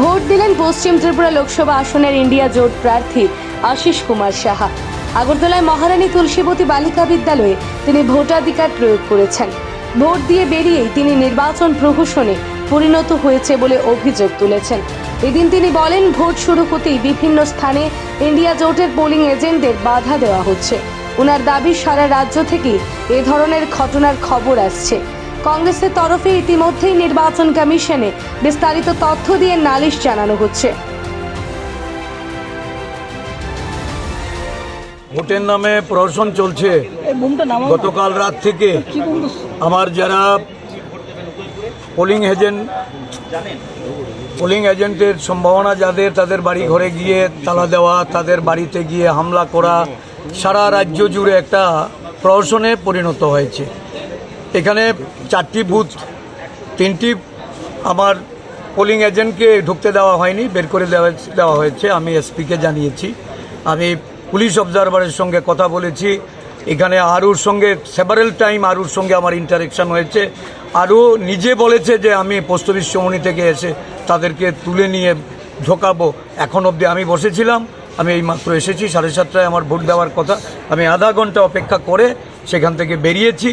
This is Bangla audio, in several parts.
ভোট দিলেন পশ্চিম ত্রিপুরা লোকসভা আসনের ইন্ডিয়া জোট প্রার্থী আশিস কুমার সাহা। আগরতলায় মহারানী তুলসীবতী বালিকা বিদ্যালয়ে তিনি ভোটাধিকার প্রয়োগ করেছেন। ভোট দিয়ে বেরিয়েই তিনি নির্বাচন প্রহসনে পরিণত হয়েছে বলে অভিযোগ তুলেছেন। এদিন তিনি বলেন, ভোট শুরু হতেই বিভিন্ন স্থানে ইন্ডিয়া জোটের পোলিং এজেন্টদের বাধা দেওয়া হচ্ছে। ওনার দাবি সারা রাজ্য থেকেই এ ধরনের ঘটনার খবর আসছে। কংগ্রেসের তরফে ইতিমধ্যেই নির্বাচন কমিশনে বিস্তারিত তথ্য দিয়ে নালিশ জানানো হচ্ছে। ভোটের নামে প্রহসন চলছে। গতকাল রাত থেকে আমার যারা পোলিং এজেন্ট পোলিং এজেন্টের সম্ভাবনা যাদের, তাদের বাড়ি ঘরে গিয়ে তালা দেওয়া, তাদের বাড়িতে গিয়ে হামলা করা, সারা রাজ্য জুড়ে একটা প্রহসনে পরিণত হয়েছে। এখানে চারটি বুথ, তিনটি আমার পোলিং এজেন্টকে ঢুকতে দেওয়া হয়নি, বের করে দেওয়া দেওয়া হয়েছে, আমি এসপিকে জানিয়েছি। আমি পুলিশ অবজারভারের সঙ্গে কথা বলেছি। এখানে আরুর সঙ্গে সেভারেল টাইম আরুর সঙ্গে আমার ইন্টারেকশন হয়েছে। আরও নিজে বলেছে যে আমি পোস্ট অফিস থেকে এসে তাদেরকে তুলে নিয়ে ঢোকাবো। এখন অবধি আমি বসেছিলাম, আমি এইমাত্র এসেছি, সাড়ে সাতটায় আমার ভোট দেওয়ার কথা। আমি আধা ঘণ্টা অপেক্ষা করে সেখান থেকে বেরিয়েছি।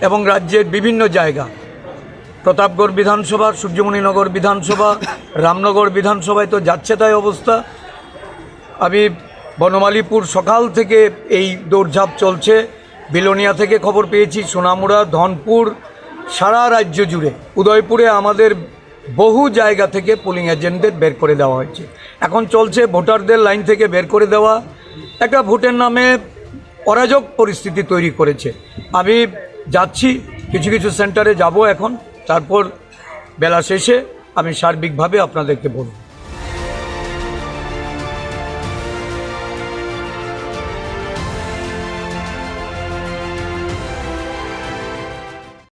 এবং রাজ্যের বিভিন্ন জায়গা। প্রতাপগড় বিধানসভা সূর্যমণিনগর বিধানসভা, রামনগর বিধানসভায় তো যাচ্ছে তাই অবস্থা। আমি বনমালীপুর সকাল থেকে এই দৌড়ঝাঁপ চলছে। বিলোনিয়া থেকে খবর পেয়েছি, সোনামুড়া, ধনপুর, সারা রাজ্য জুড়ে। উদয়পুরে আমাদের বহু জায়গা থেকে পোলিং এজেন্টদের বের করে দেওয়া হয়েছে। এখন চলছে ভোটারদের লাইন থেকে বের করে দেওয়া। একটা ভোটের নামে অরাজক পরিস্থিতি তৈরি করেছে। আমি যাচ্ছি কিছু কিছু সেন্টারে যাব এখন। তারপর বেলা শেষে আমি সার্বিকভাবে আপনাদেরকে বলব।